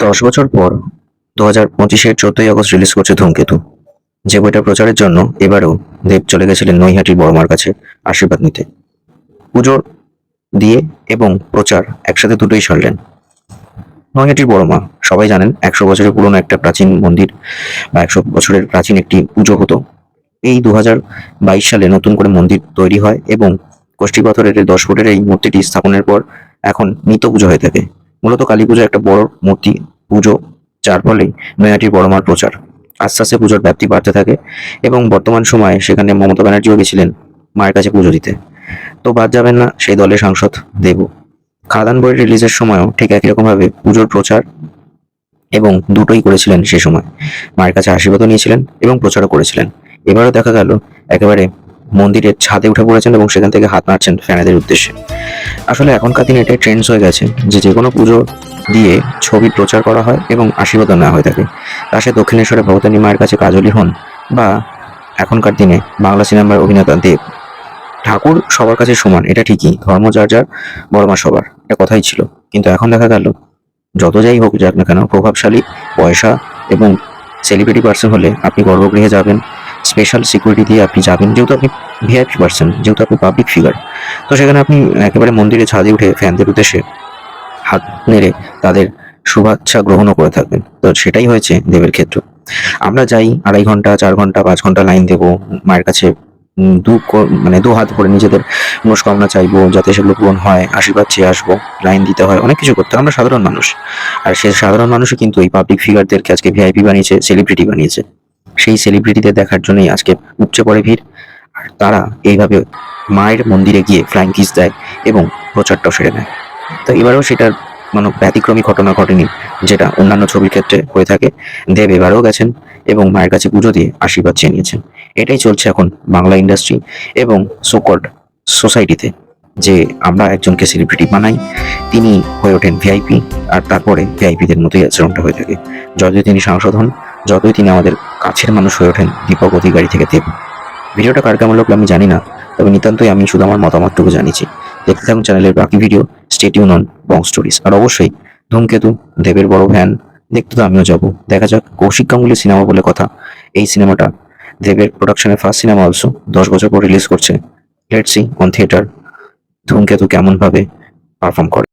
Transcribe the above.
দশ বছর পর দু হাজার পঁচিশের চোদ্দই আগস্ট রিলিজ করছে ধূমকেতু। যে বইটা প্রচারের জন্য এবারও দেব চলে গেছিলেন নৈহাটির বড়মার কাছে আশীর্বাদ নিতে। পুজো দিয়ে এবং প্রচার একসাথে দুটোই সারলেন। নৈহাটির বড়মা, সবাই জানেন একশো বছরের পুরনো একটা প্রাচীন মন্দির বা একশো বছরের প্রাচীন একটি পুজো হতো। এই দু হাজার বাইশ সালে নতুন করে মন্দির তৈরি হয় এবং কোষ্ঠী পাথরের দশ ফুটের এই মূর্তিটি স্থাপনের পর এখন নিত্য পুজো হয়ে থাকে। মূলত কালী পুজো একটা বড় মূর্তি পুজো, যার ফলেই নৈহাটির বড়মার প্রচার। আস্তে আস্তে পুজোর ব্যাপ্তি বাড়তে থাকে এবং বর্তমান সময়ে সেখানে মমতা ব্যানার্জিও গেছিলেন মায়ের কাছে পুজো দিতে। তো বাদ যাবেন না, সেই দলের সাংসদ দেব। খাদান বই রিলিজের সময়ও ঠিক একই রকমভাবে পুজোর প্রচার এবং দুটোই করেছিলেন সে সময়। মায়ের কাছে আশীর্বাদও নিয়েছিলেন এবং প্রচারও করেছিলেন। এবারও দেখা গেল, একেবারে মন্দিরের ছাদে উঠে পড়েছেন এবং সেখান থেকে হাত নাড়ছেন ফ্যানেদের উদ্দেশ্যে। আসলে এখনকার দিনে এটাই ট্রেন্ডস হয়ে গেছে যে যে কোনো পুজো দিয়ে ছবি প্রচার করা হয় এবং আশীর্বাদ নেওয়া হয়ে থাকে। তা সে দক্ষিণেশ্বরে ভবতানী মায়ের কাছে কাজলি হন বা এখনকার দিনে বাংলা সিনেমার অভিনেতা দেব। ঠাকুর সবার কাছে সমান, এটা ঠিকই, ধর্ম যার যার বড়মা সবার, এটা কথাই ছিল। কিন্তু এখন দেখা গেল, যত যাই হোক যাক না কেন, প্রভাবশালী, পয়সা এবং সেলিব্রিটি পার্সন হলে আপনি গর্ভগৃহে যাবেন স্পেশাল সিকিউরিটি দিয়ে আপনি যাবেন, যেহেতু আপনি ভিআইপি পার্সন যেহেতু আপনি পাবলিক ফিগার তো সেখানে আপনি একেবারে মন্দিরে ছাদে উঠে ফ্যানদের উদ্দেশ্যে হাত নেড়ে তাদের শুভেচ্ছা গ্রহণও করে থাকবেন। তো সেটাই হয়েছে দেবের ক্ষেত্র। আমরা যাই, আড়াই ঘণ্টা, চার ঘণ্টা, পাঁচ ঘণ্টা লাইন দেবো। মায়ের কাছে দু মানে দু হাত করে নিজেদের মনস্কামনা চাইব, যাতে সেগুলো পূরণ হয়, আশীর্বাদ চেয়ে আসব লাইন দিতে হয়, অনেক কিছু করতে। আমরা সাধারণ মানুষ। আর সে সাধারণ মানুষই কিন্তু এই পাবলিক ফিগারদেরকে আজকে ভিআইপি বানিয়েছে সেলিব্রিটি বানিয়েছে। সেই সেলিব্রিটিদের দেখার জন্যই আজকে উপচে পড়ে ভিড়। আর তারা এইভাবে মায়ের মন্দিরে গিয়ে ফ্লাইং কিস দেয় এবং প্রচারটাও সেরে নেয়। তো এবারেও সেটার মানে ব্যতিক্রমী ঘটনা ঘটেনি, যেটা অন্যান্য ছবির ক্ষেত্রে হয়ে থাকে। দেব এবারেও গেছেন এবং মায়ের কাছে পুজো দিয়ে আশীর্বাদ চেয়ে নিয়েছেন এটাই চলছে এখন বাংলা ইন্ডাস্ট্রি এবং সোকল্ড সোসাইটিতে যে আমরা একজনকে সেলিব্রিটি বানাই, তিনি হয়ে ওঠেন ভিআইপি আর তারপরে ভিআইপিদের মতোই আচরণটা হয়ে থাকে। যদিও তিনি সাংসদ হন যতই তিনি আমাদের কাছের মানুষ হয়ে ওঠেন, দীপক অধিকারী থেকে দেব ভিডিওটা কার কেমন লাগল আমি জানি না, তবে নিতান্তই আমি শুধু আমার মতামতটুকু জানিয়েছি। দেখতে থাকুন চ্যানেলের বাকি video stay tuned on Bong stories আর অবশ্যই, ধূমকেতু, দেবের বড় ভ্যান, দেখতে তো আমিও যাব। দেখা যাক, কৌশিক গাঙ্গুলি সিনেমা বলে কথা, এই সিনেমাটা দেবের প্রোডাকশনের ফার্স্ট সিনেমা অলসো দশ বছর পর রিলিজ করছে। লেটসি অন থিয়েটার ধূমকেতু কেমন ভাবে পারফর্ম করে।